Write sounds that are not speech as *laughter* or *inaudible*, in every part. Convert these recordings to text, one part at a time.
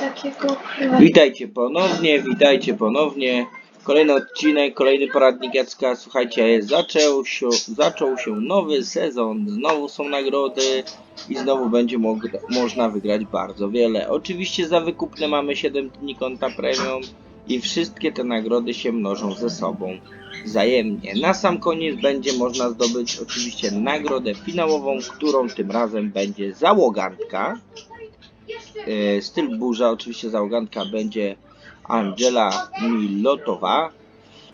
takiego. Witajcie ponownie, witajcie ponownie. Kolejny odcinek, kolejny poradnik Jacka. Słuchajcie, zaczął się, zaczął się nowy sezon, znowu są nagrody i znowu będzie można wygrać bardzo wiele. Oczywiście za wykupne mamy 7 dni konta premium i wszystkie te nagrody się mnożą ze sobą wzajemnie. Na sam koniec będzie można zdobyć oczywiście nagrodę finałową, którą tym razem będzie załogantka. E, Styl burza, oczywiście załoganka będzie Angela Milotowa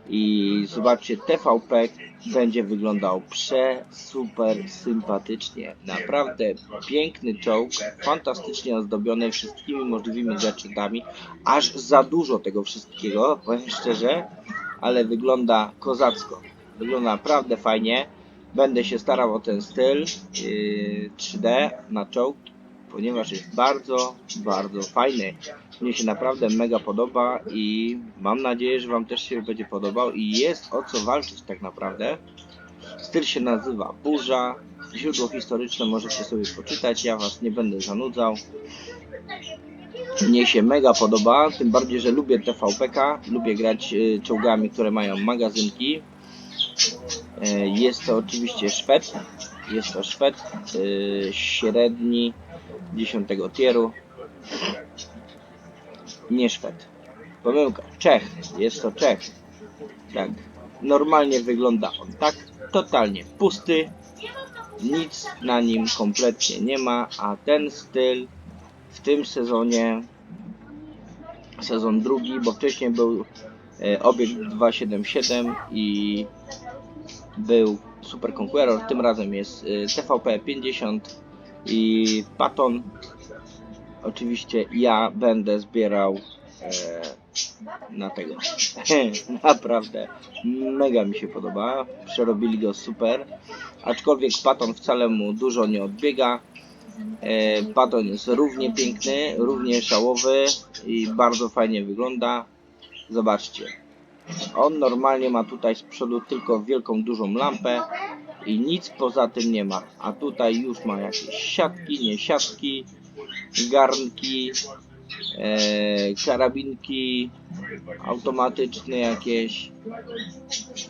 i zobaczcie TVP będzie wyglądał prze super sympatycznie. Naprawdę piękny czołg, fantastycznie ozdobiony wszystkimi możliwymi gadżetami. Aż za dużo tego wszystkiego, powiem szczerze, ale wygląda kozacko. Wygląda naprawdę fajnie. Będę się starał o ten styl yy, 3D na czołg, ponieważ jest bardzo, bardzo fajny. Mnie się naprawdę mega podoba i mam nadzieję, że Wam też się będzie podobał i jest o co walczyć tak naprawdę. Styl się nazywa Burza. Źródło historyczne możecie sobie poczytać, ja Was nie będę zanudzał. Mnie się mega podoba, tym bardziej, że lubię TVPK, lubię grać y, czołgami, które mają magazynki. E, Jest to oczywiście Szwed, jest to Szwed y, średni 10 tieru. Nie Szwed. Pomyłka. Czech. Jest to Czech. Tak. Normalnie wygląda on tak. Totalnie pusty. Nic na nim kompletnie nie ma, a ten styl w tym sezonie sezon drugi, bo wcześniej był e, obiekt 277 i był Super Conqueror, tym razem jest e, TVP 50 i Patton. Oczywiście ja będę zbierał e, na tego. *laughs* Naprawdę mega mi się podoba. Przerobili go super. Aczkolwiek Patton wcale mu dużo nie odbiega. E, jest równie piękny, równie szałowy i bardzo fajnie wygląda. Zobaczcie. On normalnie ma tutaj z przodu tylko wielką, dużą lampę i nic poza tym nie ma. A tutaj już ma jakieś siatki, nie siatki, garnki, e, karabinki automatyczne jakieś.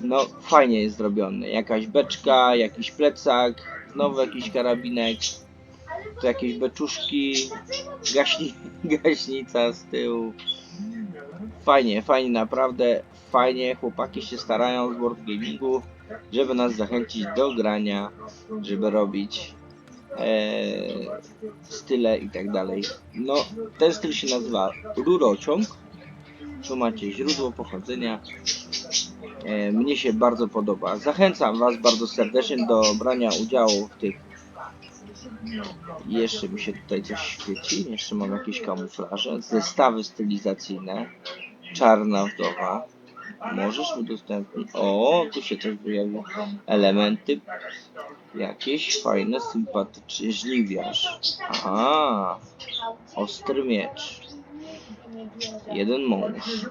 No fajnie jest zrobiony. Jakaś beczka, jakiś plecak, znowu jakiś karabinek, tu jakieś beczuszki, gaśni, *laughs* gaśnica z tyłu. Fajnie, fajnie, naprawdę fajnie. Chłopaki się starają z World Gamingu, żeby nas zachęcić do grania, żeby robić e, style i tak dalej. No, ten styl się nazywa rurociąg. Tu macie źródło pochodzenia. E, mnie się bardzo podoba. Zachęcam Was bardzo serdecznie do brania udziału w tych. Jeszcze mi się tutaj coś świeci. Jeszcze mam jakieś kamuflaże. Zestawy stylizacyjne. Czarna wdowa. Możesz udostępnić. O, tu się coś pojawiło. Elementy. Jakieś fajne, sympatyczne. Żliwiarz. Aha. Ostry miecz. Jeden mąż.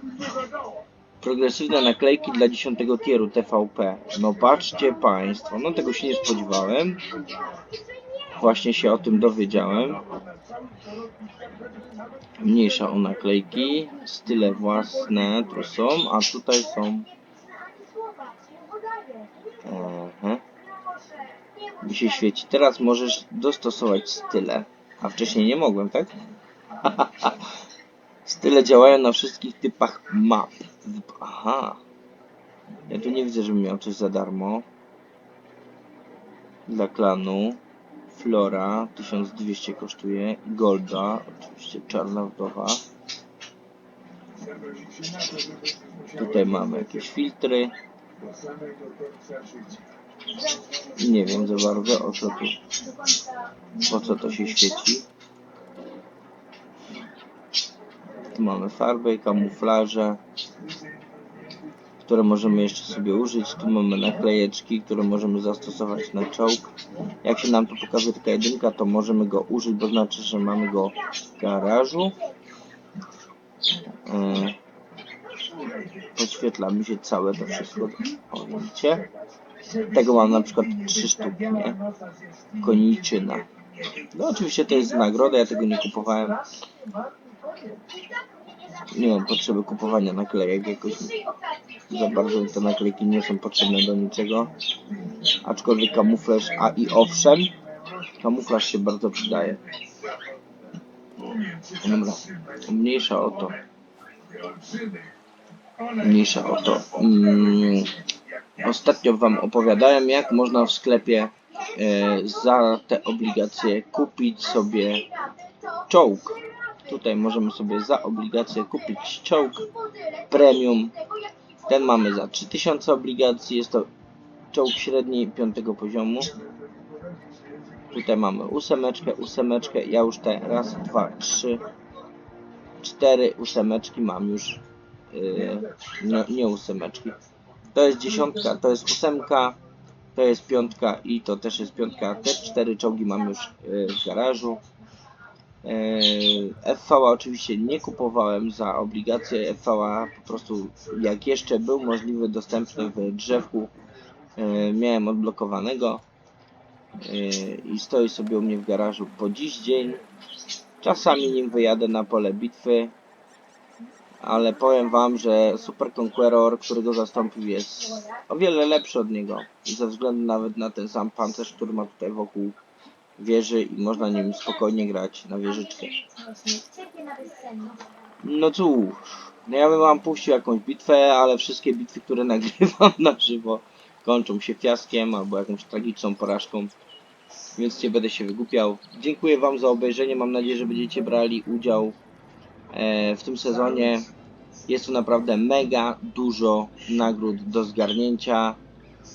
Progresywne naklejki dla 10 tieru TVP. No patrzcie Państwo, no tego się nie spodziewałem. Właśnie się o tym dowiedziałem. Mniejsza o naklejki. Style własne tu są, a tutaj są. Aha. Mi się świeci. Teraz możesz dostosować style. A wcześniej nie mogłem, tak? *laughs* Style działają na wszystkich typach map. Aha. Ja tu nie widzę, żebym miał coś za darmo. Dla klanu. Flora 1200 kosztuje. Golda, oczywiście czarna wdowa. Tutaj mamy jakieś filtry. Nie wiem za bardzo o co tu, po co to się świeci. Tu mamy farby, kamuflaże, które możemy jeszcze sobie użyć. Tu mamy naklejeczki, które możemy zastosować na czołg. Jak się nam tu pokaże taka jedynka, to możemy go użyć, bo znaczy, że mamy go w garażu. Yy, Podświetla mi się całe to wszystko. O, widzicie? Tego mam na przykład trzy sztuki, nie? Koniczyna. No oczywiście to jest nagroda, ja tego nie kupowałem. Nie mam potrzeby kupowania naklejek jakoś. Za bardzo te naklejki nie są potrzebne do niczego. Aczkolwiek kamuflaż, a i owszem, kamuflaż się bardzo przydaje. Dobra, mniejsza o to. Mniejsza o to. Mm, ostatnio Wam opowiadałem, jak można w sklepie e, za te obligacje kupić sobie czołg. Tutaj możemy sobie za obligacje kupić czołg premium. Ten mamy za 3000 obligacji. Jest to czołg średni piątego poziomu. Tutaj mamy ósemeczkę, ósemeczkę. Ja już te raz, dwa, trzy, cztery ósemeczki mam już. Yy, nie, nie ósemeczki. To jest dziesiątka, to jest ósemka, to jest piątka i to też jest piątka. Te cztery czołgi mam już yy, w garażu. Yy, FV oczywiście nie kupowałem za obligacje. FV po prostu jak jeszcze był możliwy, dostępny w drzewku, yy, miałem odblokowanego yy, i stoi sobie u mnie w garażu po dziś dzień. Czasami nim wyjadę na pole bitwy, ale powiem wam, że Super Conqueror, który go zastąpił, jest o wiele lepszy od niego. Ze względu nawet na ten sam pancerz, który ma tutaj wokół wieży i można nim spokojnie grać na wieżyczkę. No cóż, no ja bym wam puścił jakąś bitwę, ale wszystkie bitwy, które *laughs* nagrywam na żywo kończą się fiaskiem albo jakąś tragiczną porażką, więc nie będę się wygłupiał. Dziękuję wam za obejrzenie, mam nadzieję, że będziecie brali udział e, w tym sezonie. Jest tu naprawdę mega dużo nagród do zgarnięcia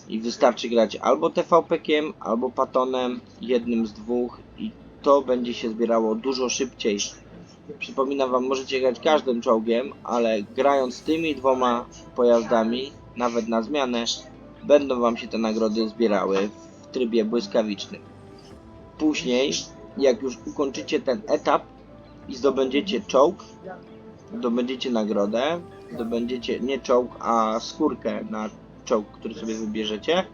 i wystarczy grać albo TVP-kiem, albo Patonem, jednym z dwóch i to będzie się zbierało dużo szybciej. Przypominam wam, możecie grać każdym czołgiem, ale grając tymi dwoma pojazdami, nawet na zmianę, będą wam się te nagrody zbierały w trybie błyskawicznym. Później, jak już ukończycie ten etap i zdobędziecie czołg, zdobędziecie nagrodę, zdobędziecie nie czołg, a skórkę na czołg, który sobie wybierzecie,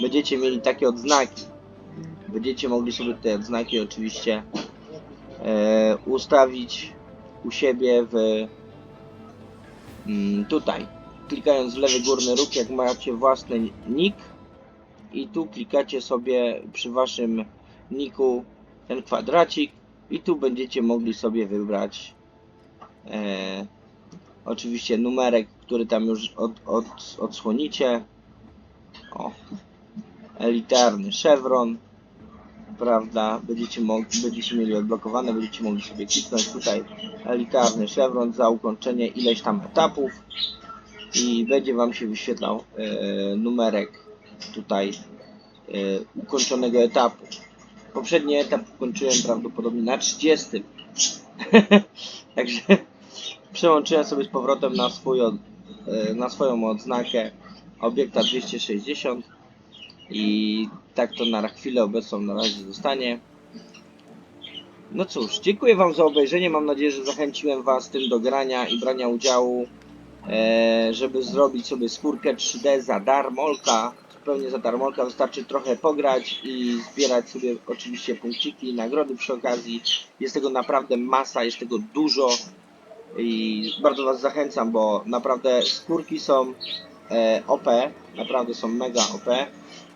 będziecie mieli takie odznaki. Będziecie mogli sobie te odznaki oczywiście e, ustawić u siebie w mm, tutaj. Klikając w lewy górny róg, jak macie własny nick i tu klikacie sobie przy waszym niku ten kwadracik i tu będziecie mogli sobie wybrać e, oczywiście numerek, który tam już od, od, odsłonicie. O, elitarny chevron, prawda? Będziecie, mogli, będziecie mieli odblokowane, będziecie mogli sobie kliknąć tutaj elitarny chevron za ukończenie ileś tam etapów i będzie Wam się wyświetlał e, numerek tutaj e, ukończonego etapu. Poprzedni etap ukończyłem prawdopodobnie na 30. *laughs* Także przełączyłem sobie z powrotem na, swój, od- na swoją odznakę obiekta 260 i tak to na chwilę obecną na razie zostanie. No cóż, dziękuję Wam za obejrzenie. Mam nadzieję, że zachęciłem Was tym do grania i brania udziału, e, żeby zrobić sobie skórkę 3D za darmolka. Zupełnie za darmolka, wystarczy trochę pograć i zbierać sobie oczywiście punkciki i nagrody przy okazji. Jest tego naprawdę masa, jest tego dużo i bardzo Was zachęcam, bo naprawdę skórki są e, OP, naprawdę są mega OP.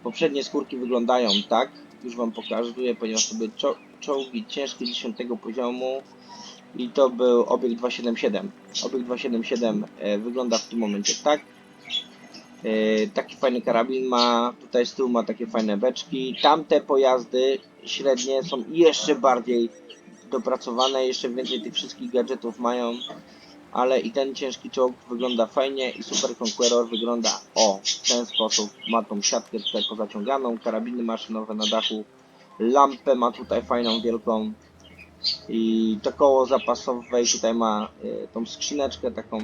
Poprzednie skórki wyglądają tak, już Wam pokazuję, ponieważ sobie czo czołgi ciężkie 10 poziomu i to był obiekt 277. Obiekt 277 e, wygląda w tym momencie tak. E, taki fajny karabin ma, tutaj z tyłu ma takie fajne beczki. Tamte pojazdy średnie są jeszcze bardziej dopracowane, jeszcze więcej tych wszystkich gadżetów mają, ale i ten ciężki czołg wygląda fajnie i Super Conqueror wygląda o w ten sposób. Ma tą siatkę tutaj pozaciąganą, karabiny maszynowe na dachu, lampę ma tutaj fajną, wielką i to koło zapasowe i tutaj ma y, tą skrzyneczkę taką.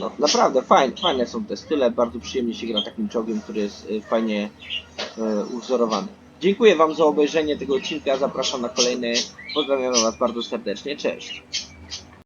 No, naprawdę fajne, fajne są te style, bardzo przyjemnie się gra takim czołgiem, który jest y, fajnie y, uzorowany. Dziękuję Wam za obejrzenie tego odcinka, zapraszam na kolejny. Pozdrawiam Was bardzo serdecznie, cześć.